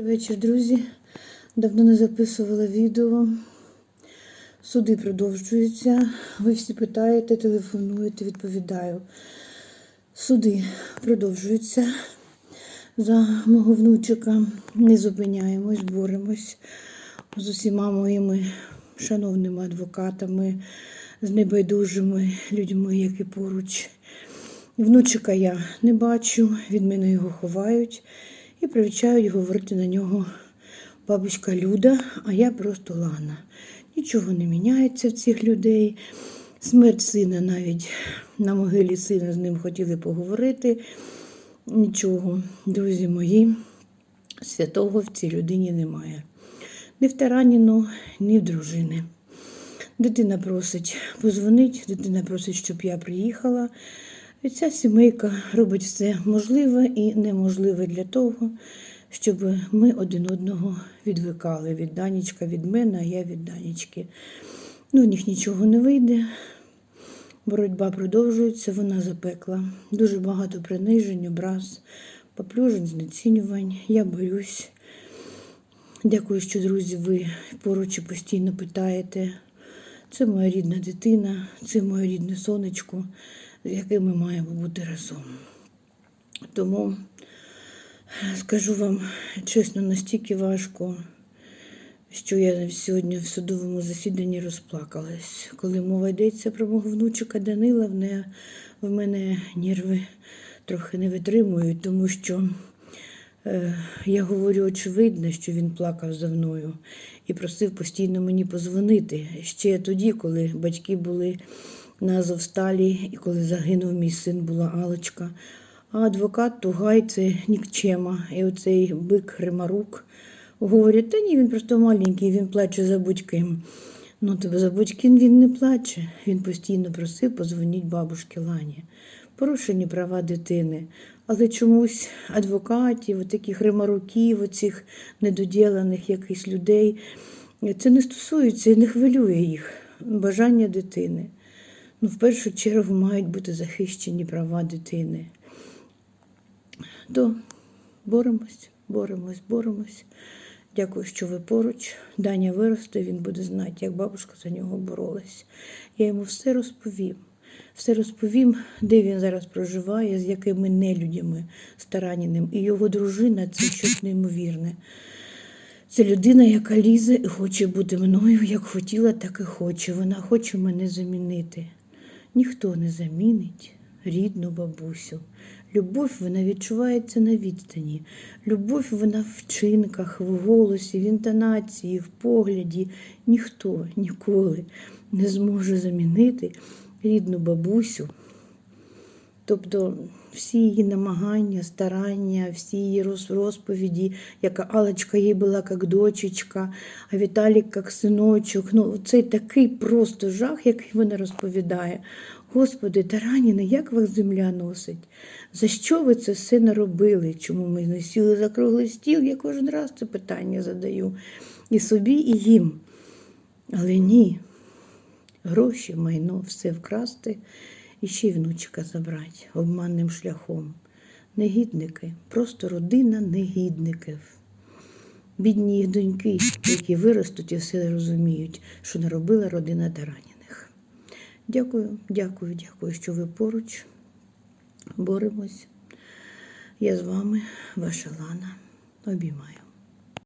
Добрий вечір, друзі. Давно не записувала відео. Суди продовжуються. Ви всі питаєте, телефонуєте, відповідаю. Суди продовжуються. За мого внучика не зупиняємось, боремось з усіма моїми шановними адвокатами, з небайдужими людьми, які поруч. Внучика я не бачу, від мене його ховають і привчають говорити на нього бабушка Люда, а я просто Лана. Нічого не міняється в цих людей. Смерть сина навіть на могилі сина з ним хотіли поговорити. Нічого, друзі мої, святого в цій людині немає. Ні в Тараніну, ні в дружини. Дитина просить позвонить, дитина просить, щоб я приїхала. І ця сімейка робить все можливе і неможливе для того, щоб ми один одного відвикали від Данічка від мене, а я від Данічки. Ну, в них нічого не вийде. Боротьба продовжується, вона запекла. Дуже багато принижень, образ, поплюжень, знецінювань. Я боюсь. Дякую, що, друзі, ви поруч і постійно питаєте. Це моя рідна дитина, це моє рідне сонечко, з яким ми маємо бути разом. Тому скажу вам чесно, настільки важко, що я сьогодні в судовому засіданні розплакалась. Коли мова йдеться про мого внучика Данила, в, в мене нерви трохи не витримують, тому що я говорю очевидно, що він плакав за мною і просив постійно мені позвонити. Ще тоді, коли батьки були на Азовсталі і коли загинув мій син, була Алочка. А адвокат Тугай це нікчема. І оцей бик Гримарук говорять, та ні, він просто маленький, він плаче за будь-ким. Ну, тебе за будь-ким він не плаче. Він постійно просив позвоніть бабушці Лані. Порушені права дитини. Але чомусь адвокатів, таких римаруків, оцих недоділених якихось людей, це не стосується і не хвилює їх бажання дитини. Ну, в першу чергу мають бути захищені права дитини. То боремось, боремось, боремось. Дякую, що ви поруч. Даня виросте, він буде знати, як бабушка за нього боролась. Я йому все розповім. Все розповім, де він зараз проживає, з якими нелюдями старанним. І його дружина це щось неймовірне. Це людина, яка лізе і хоче бути мною, як хотіла, так і хоче. Вона хоче мене замінити. Ніхто не замінить рідну бабусю. Любов вона відчувається на відстані. Любов вона в вчинках, в голосі, в інтонації, в погляді. Ніхто ніколи не зможе замінити рідну бабусю. Тобто всі її намагання, старання, всі її розповіді, яка Алочка їй була як дочечка, а Віталік як синочок. Ну, Це такий просто жах, який вона розповідає. Господи, тараніни, як вас земля носить? За що ви це все наробили? Чому ми не сіли за круглий стіл? Я кожен раз це питання задаю і собі, і їм. Але ні, гроші, майно, все вкрасти і ще й внучка забрати обманним шляхом. Негідники, просто родина негідників. Бідні їх доньки, які виростуть і все розуміють, що наробила родина Тараніних. Дякую, дякую, дякую, що ви поруч. Боремось. Я з вами, ваша Лана. Обіймаю.